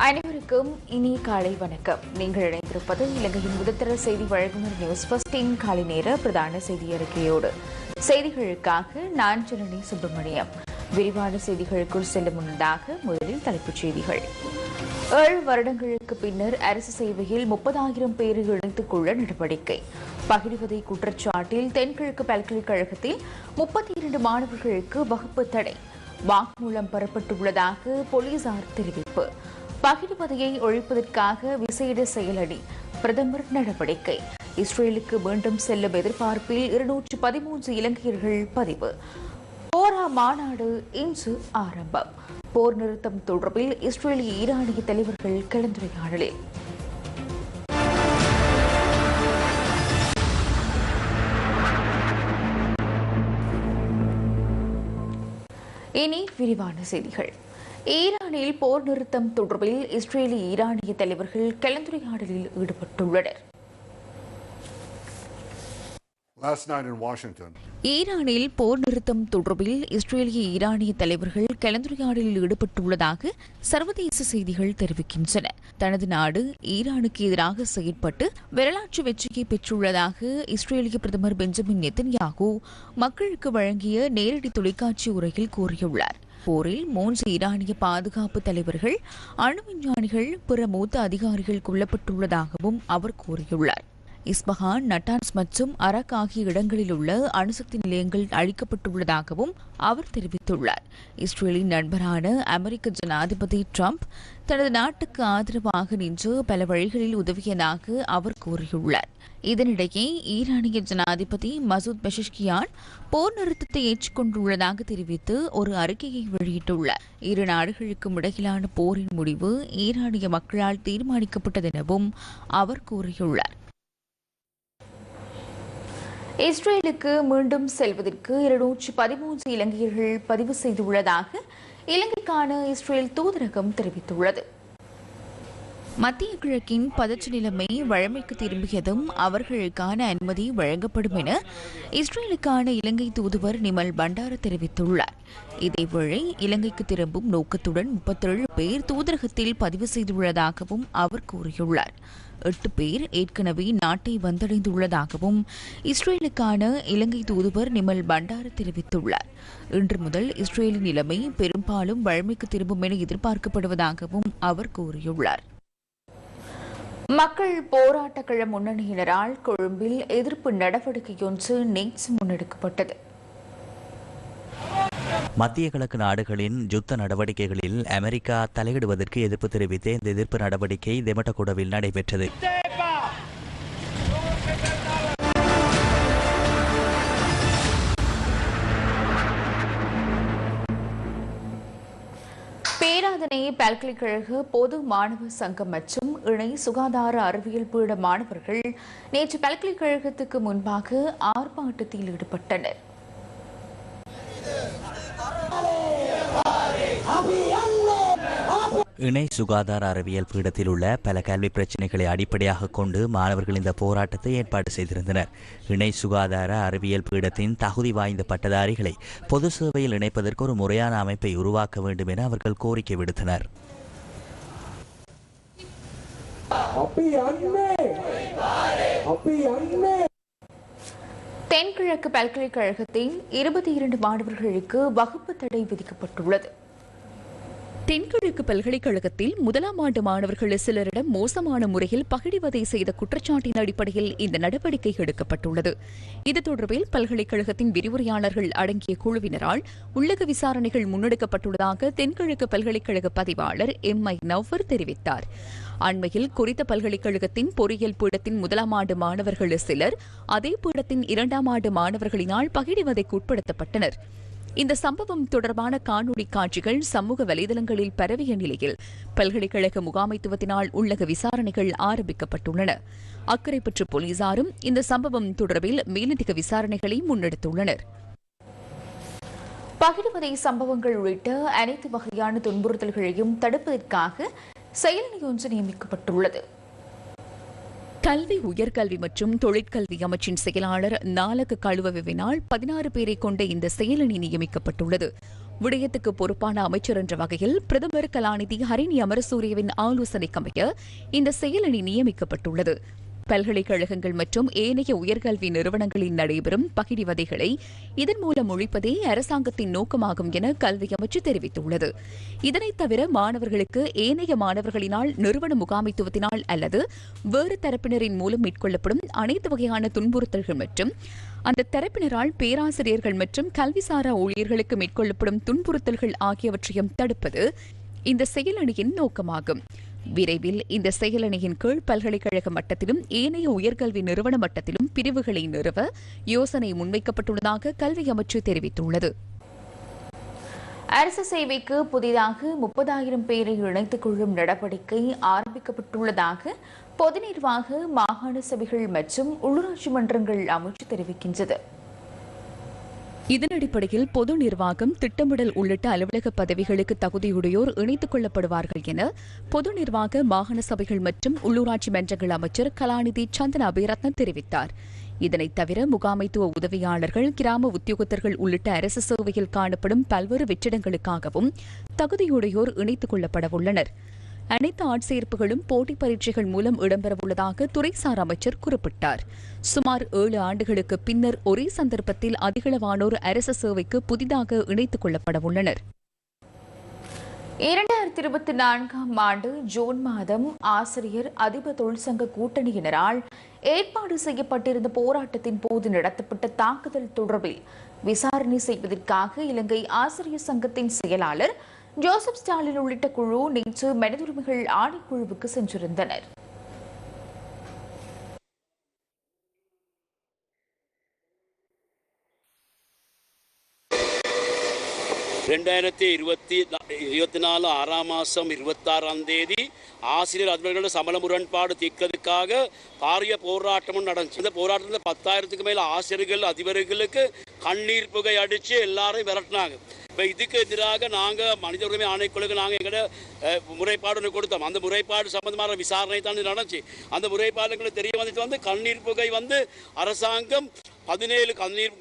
அனைவருக்கும் இனி காலை வணக்கம். நீங்கள் இணைந்திருப்பது இலங்கையின் முதற்தர செய்தி வழங்குனர் நியூஸ் பஸ்டின் காலை நேர பிரதான செய்தி அறிக்கையோடு. செய்திகளுக்காக நான் ஜனனி சுப்பிரமணியம். விரிவான செய்திகளுக்குள் செல்ல முன்னதாக முதலில் தலைப்புச் செய்திகள். ஏழு வருடங்களுக்கு பின்னர் அரசு சேவையில் முப்பதாயிரம் பேரை இணைத்துக் கொள்ள நடவடிக்கை. பகிர்வதை குற்றச்சாட்டில் தென்கிழக்கு பல்கலைக்கழகத்தில் முப்பத்தி இரண்டு மாணவர்களுக்கு வகுப்பு தடை. வாக்குமூலம் பெறப்பட்டுள்ளதாக போலீசார் தெரிவிப்பு. பகிர்வதையை ஒழிப்பதற்காக விசேட செயலடி பிரதமர் நடவடிக்கை. இஸ்ரேலுக்கு மீண்டும் செல்லும் எதிர்பார்ப்பில் இருநூற்று பதிமூன்று இலங்கையர்கள் பதிவு. போரா மாநாடு இன்று ஆரம்பம். போர் நிறுத்தம் தொடர்பில் இஸ்ரேலிய ஈரானிய தலைவர்கள் கலந்துரையாடலில். இனி விரிவான செய்திகள். ஈரானில் போர் நிறுத்தம் தொடர்பில் இஸ்ரேலிய ஈரானிய தலைவர்கள் கலந்துரையாடலில் ஈடுபட்டுள்ளனர். ஈரானில் போர் நிறுத்தம் தொடர்பில் இஸ்ரேலிய ஈரானிய தலைவர்கள் கலந்துரையாடலில் ஈடுபட்டுள்ளதாக சர்வதேச செய்திகள் தெரிவிக்கின்றன. தனது நாடு ஈரானுக்கு எதிராக செயற்பட்டு வரலாற்று வெற்றியை பெற்றுள்ளதாக இஸ்ரேலிய பிரதமர் பெஞ்சமின் நெத்தன்யாகு மக்களுக்கு வழங்கிய நேரடி தொலைக்காட்சி உரையில் கூறியுள்ளார். போரில் மூன்று ஈரானிய பாதுகாப்பு தலைவர்கள் அணு விஞ்ஞானிகள் பிற மூத்த அதிகாரிகள் கொல்லப்பட்டுள்ளதாகவும் அவர் கூறியுள்ளார். இஸ்பஹான் நட்டான்ஸ் மற்றும் அரக் ஆகிய இடங்களில் உள்ள அணுசக்தி நிலையங்கள் அழிக்கப்பட்டுள்ளதாகவும் அவர் தெரிவித்துள்ளார். இஸ்ரேலின் நண்பரான அமெரிக்க ஜனாதிபதி ட்ரம்ப் தனது நாட்டுக்கு ஆதரவாக நின்று பல வழிகளில் உதவியதாக அவர் கூறியுள்ளார். இதனிடையே ஈரானிய ஜனாதிபதி மசூத் பெஷிஷ்கியான் போர் நிறுத்தத்தை ஏற்றுக்கொண்டுள்ளதாக தெரிவித்து ஒரு அறிக்கையை வெளியிட்டுள்ளார். இரு நாடுகளுக்கும் இடையிலான போரின் முடிவு ஈரானிய மக்களால் தீர்மானிக்கப்பட்டதெனவும் அவர் கூறியுள்ளார். இஸ்ரேலுக்கு மீண்டும் செல்வதற்கு இருநூற்றி பதிமூன்று இலங்கையர்கள் பதிவு செய்துள்ளதாக இலங்கைக்கான இஸ்ரேல் தூதரகம் தெரிவித்துள்ளது. மத்திய கிழக்கின் பதற்ற நிலைமை வழமைக்கு திரும்பியதும் அவர்களுக்கான அனுமதி வழங்கப்படும் என இஸ்ரேலுக்கான இலங்கை தூதுவர் நிமல் பண்டார தெரிவித்துள்ளார். இதேவேளை இலங்கைக்கு திரும்பும் நோக்கத்துடன் முப்பத்தேழு பேர் தூதரகத்தில் பதிவு செய்துள்ளதாகவும் அவர் கூறியுள்ளார். எட்டு பேர் ஏற்கனவே நாட்டை வந்தடைந்துள்ளதாகவும் இஸ்ரேலுக்கான இலங்கை தூதுவர் நிமல் பண்டார தெரிவித்துள்ளார். இன்று முதல் இஸ்ரேலின் நிலைமை பெரும்பாலும் வழமைக்கு திரும்பும் என எதிர்பார்க்கப்படுவதாகவும் அவர் கூறியுள்ளார். மக்கள் போராட்டக்கள முன்னணியினரால் கொழும்பில் எதிர்ப்பு நடவடிக்கையொன்று நேற்று முன்னெடுக்கப்பட்டது. மத்திய கிழக்கு நாடுகளின் யுத்த நடவடிக்கைகளில் அமெரிக்கா தலையிடுவதற்கு எதிர்ப்பு தெரிவித்து இந்த எதிர்ப்பு நடவடிக்கை தெமட்டகுடவில் நடைபெற்றது. பேராதனை பல்கலைக்கழக பொது மாணவர் சங்கம் மற்றும் இணை சுகாதார அறிவியல் பீட மாணவர்கள் நேற்று பல்கலைக்கழகத்துக்கு முன்பாக ஆர்ப்பாட்டத்தில் ஈடுபட்டனர். இணை சுகாதார அறிவியல் பீடத்தில் உள்ள பல கல்வி பிரச்சனைகளை அடிப்படையாக கொண்டு மாணவர்கள் இந்த போராட்டத்தை ஏற்பாடு செய்திருந்தனர். இணை சுகாதார அறிவியல் பீடத்தின் தகுதி வாய்ந்த பட்டதாரிகளை பொது சேவையில் இணைப்பதற்கு ஒரு முறையான அமைப்பை உருவாக்க வேண்டும் என அவர்கள் கோரிக்கை விடுத்தனர். தென்கிழக்கு பல்கலைக்கழகத்தின் இருபத்தி இரண்டு மாணவர்களுக்கு வகுப்பு தடை விதிக்கப்பட்டுள்ளது. தென்கிழக்கு பல்கலைக்கழகத்தில் முதலாம் ஆண்டு மாணவர்கள் சிலரிடம் மோசமான முறையில் பகிடிவதை செய்த குற்றச்சாட்டின் அடிப்படையில் இந்த நடவடிக்கை எடுக்கப்பட்டுள்ளது. இது தொடர்பில் பல்கலைக்கழகத்தின் விரிவுரையாளர்கள் அடங்கிய குழுவினரால் உள்ளக விசாரணைகள் முன்னெடுக்கப்பட்டுள்ளதாக தென்கிழக்கு பல்கலைக்கழக பதிவாளர் எம். ஐ. நவ்வர் தெரிவித்தார். அண்மையில் குறித்த பல்கலைக்கழகத்தின் பொறியியல் பீடத்தின் முதலாம் ஆண்டு மாணவர்கள் சிலர் அதே பீடத்தின் இரண்டாம் ஆண்டு மாணவர்களினால் பகிடிவதைக்கு உட்படுத்தப்பட்டனர். இந்த சம்பவம் தொடர்பான காணொலி காட்சிகள் சமூக வலைதளங்களில் பரவிய நிலையில் பல்கலைக்கழக முகாமைத்துவத்தினால் உள்ளக விசாரணைகள் ஆரம்பிக்கப்பட்டுள்ளன. அக்கரைப்பற்று போலீசாரும் இந்த சம்பவம் தொடர்பில் மேலதிக விசாரணைகளை முன்னெடுத்துள்ளனர். பகிர்வதை சம்பவங்கள் உள்ளிட்ட அனைத்து வகையான துன்புறுத்தல்களையும் தடுப்பதற்காக செயலணி ஒன்று நியமிக்கப்பட்டுள்ளது. கல்வி உயர்கல்வி மற்றும் தொழிற்கல்வி அமைச்சின் செயலாளர் நாலக கழுவவினால் பதினாறு பேரை கொண்ட இந்த செயலணி நியமிக்கப்பட்டுள்ளது. விடயத்துக்கு பொறுப்பான அமைச்சர் என்ற வகையில் பிரதமர் கலாநிதி ஹரிணி அமரசூரியவின் ஆலோசனைக்கமைய இந்த செயலணி நியமிக்கப்பட்டுள்ளது. பல்கலைக்கழகங்கள் மற்றும் ஏனைய உயர்கல்வி நிறுவனங்களில் நடைபெறும் பகிடிவதைகளை இதன் மூலம் ஒழிப்பதே அரசாங்கத்தின் நோக்கமாகும் என கல்வி அமைச்சு தெரிவித்துள்ளது. இதனைத் தவிர மாணவர்களுக்கு ஏனைய மாணவர்களினால் நிறுவன முகாமைத்துவத்தினால் அல்லது வேறு தரப்பினரின் மூலம் மேற்கொள்ளப்படும் அனைத்து வகையான துன்புறுத்தல்கள் மற்றும் அந்த தரப்பினரால் பேராசிரியர்கள் மற்றும் கல்விசாரா ஊழியர்களுக்கு மேற்கொள்ளப்படும் துன்புறுத்தல்கள் ஆகியவற்றையும் தடுப்பது இந்த செயலணியின் நோக்கமாகும். விரைவில் இந்த செயலணியின் கீழ் பல்கலைக்கழக மட்டத்திலும் ஏனைய உயர்கல்வி நிறுவன மட்டத்திலும் பிரிவுகளை நிறுவ யோசனை முன்வைக்கப்பட்டுள்ளதாக கல்வி அமைச்சு தெரிவித்துள்ளது. அரசு சேவைக்கு புதிதாக முப்பதாயிரம் பேரை இணைத்துக் கொள்ளும் நடவடிக்கை ஆரம்பிக்கப்பட்டுள்ளதாக பொது நிர்வாக மாகாண சபைகள் மற்றும் உள்ளூராட்சி மன்றங்கள் அமைச்சு தெரிவிக்கின்றது. இதன் அடிப்படையில் பொது நிர்வாகம் திட்டமிடல் உள்ளிட்ட அலுவலக பதவிகளுக்கு தகுதியுடையோர் இணைத்துக் கொள்ளப்படுவார்கள் என பொது நிர்வாக மாகாண சபைகள் மற்றும் உள்ளூராட்சி மன்றங்கள் அமைச்சர் கலாநிதி சந்தன அபிரத்ன தெரிவித்தார். இதனைத் தவிர முகாமைத்துவ உதவியாளர்கள் கிராம உத்தியோகத்தர்கள் உள்ளிட்ட அரசு சேவையில் காணப்படும் பல்வேறு வெற்றிடங்களுக்காகவும் தகுதியுடையோர் இணைத்துக் கொள்ளப்படவுள்ளனர். அனைத்து ஆட்சேர்ப்புகளும் போட்டி பரீட்சைகள் மூலம் இடம்பெறவுள்ளதாக துறைசார் அமைச்சர் குறிப்பிட்டார். சுமார் ஏழு ஆண்டுகளுக்கு பின்னர் ஒரே சந்தர்ப்பத்தில் அதிகளவானோர் அரசு சேவைக்கு புதிதாக இணைத்துக் கொள்ளப்படவுள்ளனர். இரண்டாயிரத்தி இருபத்தி நான்காம் ஆண்டு ஜூன் மாதம் ஆசிரியர் அதிபர் தொழிற்சங்க கூட்டணியினரால் ஏற்பாடு செய்யப்பட்டிருந்த போராட்டத்தின் போது நடத்தப்பட்ட தாக்குதல் தொடர்பில் விசாரணை செய்வதற்காக இலங்கை ஆசிரியர் சங்கத்தின் செயலாளர் ஜோசப் ஸ்டாலின் உள்ளிட்ட குழு நேற்று மனிதுரிமைகள் ஆணைக்குழுவுக்கு சென்றிருந்தனர். ரெண்டாயிரத்தி இருபத்தி இருபத்தி நாலு ஆறாம் மாதம் இருபத்தாறாம் தேதி ஆசிரியர் அதிபர்களோட சமல முரண்பாடு தீர்க்கிறதுக்காக பாரிய போராட்டமும் நடந்துச்சு. இந்த போராட்டத்தில் பத்தாயிரத்துக்கு மேலே ஆசிரியர்கள் அதிபர்களுக்கு கண்ணீர் புகை அடித்து எல்லாரும் விரட்டினாங்க. இப்போ இதுக்கு எதிராக நாங்கள் மனித உரிமை ஆணைக்குழுக்கு நாங்கள் எங்கள்ட முறைப்பாடு ஒன்று கொடுத்தோம். அந்த முறைப்பாடு சம்பந்தமான விசாரணை தான் நடந்துச்சு. அந்த முறைப்பாடுகளுக்கு தெரிய வந்துட்டு வந்து கண்ணீர் புகை வந்து அரசாங்கம் பதினேழு கண்ணீர்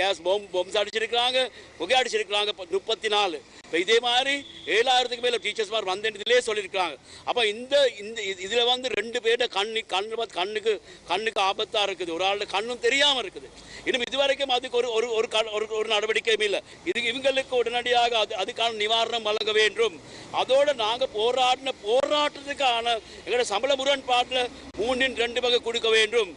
கேஸ் பொம் பொம்ஸ் அடிச்சிருக்கிறாங்க புகை அடிச்சிருக்கிறாங்க இப்போ முப்பத்தி நாலு இப்போ இதே மாதிரி ஏழாயிரத்துக்கு மேலே டீச்சர்ஸ் மாதிரி வந்தேன் இதிலே சொல்லியிருக்கிறாங்க அப்போ இந்த இந்த இதில் வந்து ரெண்டு பேர்ட கண்ணு கண்ணு பார்த்து கண்ணுக்கு கண்ணுக்கு ஆபத்தாக இருக்குது. ஒரு ஆள் கண்ணும் தெரியாமல் இருக்குது. இன்னும் இதுவரைக்கும் அதுக்கு ஒரு ஒரு ஒரு ஒரு ஒரு நடவடிக்கையும் இல்லை. இது இவங்களுக்கு உடனடியாக அது அதுக்கான நிவாரணம் வழங்க வேண்டும். அதோடு நாங்கள் போராடின போராட்டத்துக்கான எங்களோட சம்பள முரண்பாட்டில் மூணின் ரெண்டு வகை கொடுக்க வேண்டும்.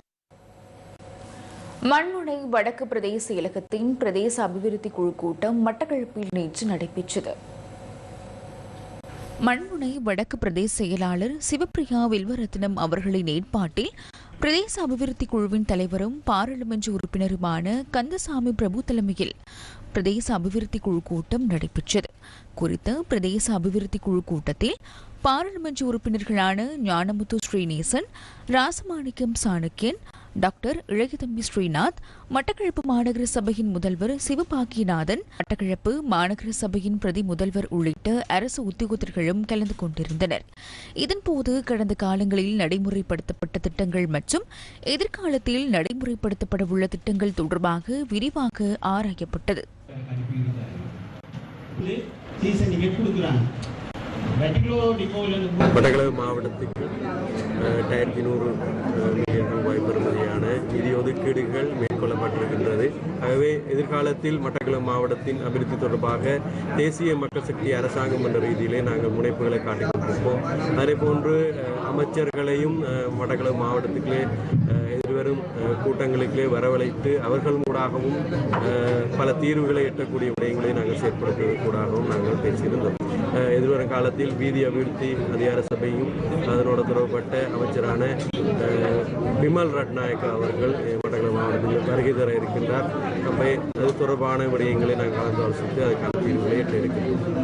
மண்முனை வடக்கு பிரதேச இலக்கத்தின் பிரதேச அபிவிருத்தி குழு கூட்டம் மட்டக்களப்பில் நேற்று நடைபெற்றது. மண்முனை வடக்கு பிரதேச செயலாளர் சிவப்பிரியா வில்வரத்னம் அவர்களின் ஏற்பாட்டில் பிரதேச அபிவிருத்தி குழுவின் தலைவரும் பாராளுமன்ற உறுப்பினருமான கந்தசாமி பிரபு தலைமையில் பிரதேச அபிவிருத்தி குழு கூட்டம் நடைபெற்றது. குறித்த பிரதேச அபிவிருத்தி குழு கூட்டத்தில் பாராளுமன்ற உறுப்பினர்களான ஞானமுத்து ஸ்ரீநேசன் ராசமாணிக்கம் சாணக்கியன் டாக்டர் இழகிதம்பி ஸ்ரீநாத் மட்டக்களப்பு மாநகர சபையின் முதல்வர் சிவபாக்கியநாதன் மட்டக்களப்பு மாநகர சபையின் பிரதி முதல்வர் உள்ளிட்ட அரசு உத்தியோகத்தர்களும் கலந்து கொண்டிருந்தனர். இதன்போது கடந்த காலங்களில் நடைமுறைப்படுத்தப்பட்ட திட்டங்கள் மற்றும் எதிர்காலத்தில் நடைமுறைப்படுத்தப்படவுள்ள திட்டங்கள் தொடர்பாக விரிவாக ஆராயப்பட்டது. வடகிழக்கு மாவட்டத்துக்கு ரெண்டாயிரத்தி நூறு மில்லியன் ரூபாய் பெறுமதியான நிதி ஒதுக்கீடுகள் மேற்கொள்ளப்பட்டிருக்கின்றது. ஆகவே எதிர்காலத்தில் மட்டக்களப்பு மாவட்டத்தின் அபிவிருத்தி தொடர்பாக தேசிய மக்கள் சக்தி அரசாங்கம் என்ற ரீதியிலே நாங்கள் முனைப்புகளை காட்டிக் கொண்டிருப்போம் அதே போன்று அமைச்சர்களையும் அஹ், மட்டக்களப்பு மாவட்டத்துக்குள்ளே எதிர்வரும் கூட்டங்களுக்கே வரவழைத்து அவர்கள் மூடாகவும் பல தீர்வுகளை எட்டக்கூடிய விடயங்களை நாங்கள் செயற்படுத்துவது கூடாகவும் நாங்கள் பேசியிருந்தோம். எதிர்வரும் காலத்தில் வீதி அபிவிருத்தி அதிகார சபையும் அதனோட தொடர்பட்ட அமைச்சரான விமல் பிமல் ரட்நாயக்கா அவர்கள் அஹ், மாவட்டத்தில் வருகை தர இருக்கின்றார். அப்போ அது தொடர்பான விடயங்களை நாங்கள் கலந்து ஆலோசித்து அதுக்கான தீர்வுகளை எட்ட இருக்கின்றோம்.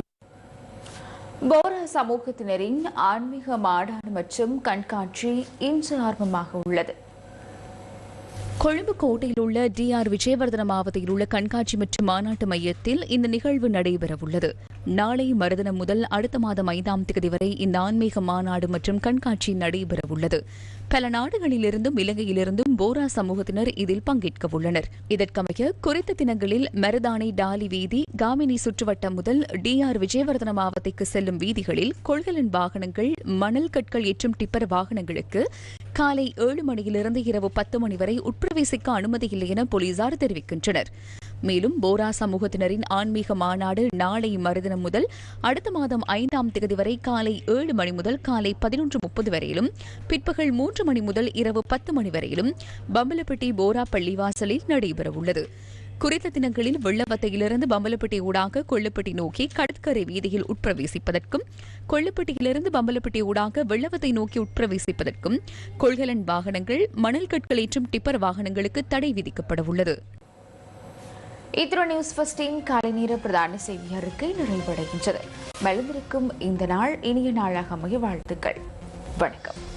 சமூகத்தினரின் ஆன்மீக மாநாடு மற்றும் கண்காட்சி இன்று ஆர்வமாக உள்ளது. கொழும்பு கோட்டையில் உள்ள டி ஆர் விஜயவர்தன மாவட்டத்தில் உள்ள கண்காட்சி மற்றும் மாநாட்டு மையத்தில் இந்த நிகழ்வு நடைபெறவுள்ளது. நாளை மறுதினம் முதல் அடுத்த மாதம் ஐந்தாம் தேதி வரை இந்த ஆன்மீக மாநாடு மற்றும் கண்காட்சி நடைபெறவுள்ளது. பல நாடுகளிலிருந்தும் இலங்கையிலிருந்தும் போரா சமூகத்தினர் இதில் பங்கேற்க உள்ளனர் இதற்கமைய குறித்த தினங்களில் மருதானை டாலி வீதி காமினி சுற்றுவட்டம் முதல் டி ஆர் விஜயவர்தன மாவட்டத்திற்கு செல்லும் வீதிகளில் கொள்கலன் வாகனங்கள் மணல் கற்கள் ஏற்றும் டிப்பர் வாகனங்களுக்கு காலை ஏழு மணியிலிருந்து இரவு பத்து மணி வரை உட்பிரவேசிக்க அனுமதி இல்லை என போலீசார் தெரிவிக்கின்றனர். மேலும் போரா சமூகத்தினரின் ஆன்மீக மாநாடு நாளை மறுதினம் முதல் அடுத்த மாதம் ஐந்தாம் தேதி வரை காலை ஏழு மணி முதல் காலை பதினொன்று முப்பது வரையிலும் பிற்பகல் மூன்று மணி முதல் இரவு பத்து மணி வரையிலும் பம்பலப்பட்டி போரா பள்ளிவாசலில் நடைபெறவுள்ளது. குறித்த தினங்களில் வெள்ளவத்தையிலிருந்து பம்பலப்பட்டி ஊடாக கொள்ளுப்பட்டி நோக்கி கடற்கரை வீதியில் உட்பிரவேசிப்பதற்கும் கொள்ளுப்பட்டியிலிருந்து பம்பலப்பட்டி ஊடாக வெள்ளவத்தை நோக்கி உட்பிரவேசிப்பதற்கும் கொள்கலன் வாகனங்கள் மணல் கற்களேற்றும் டிப்பர் வாகனங்களுக்கு தடை விதிக்கப்பட உள்ளது இத்ரோ நியூஸ் ஃபஸ்டின் காலை நேர பிரதான செய்தி அறிக்கை நிறைவடைகின்றது. மெழுந்திருக்கும் இந்த நாள் இனிய நாளாக அமைய வாழ்த்துக்கள். வணக்கம்.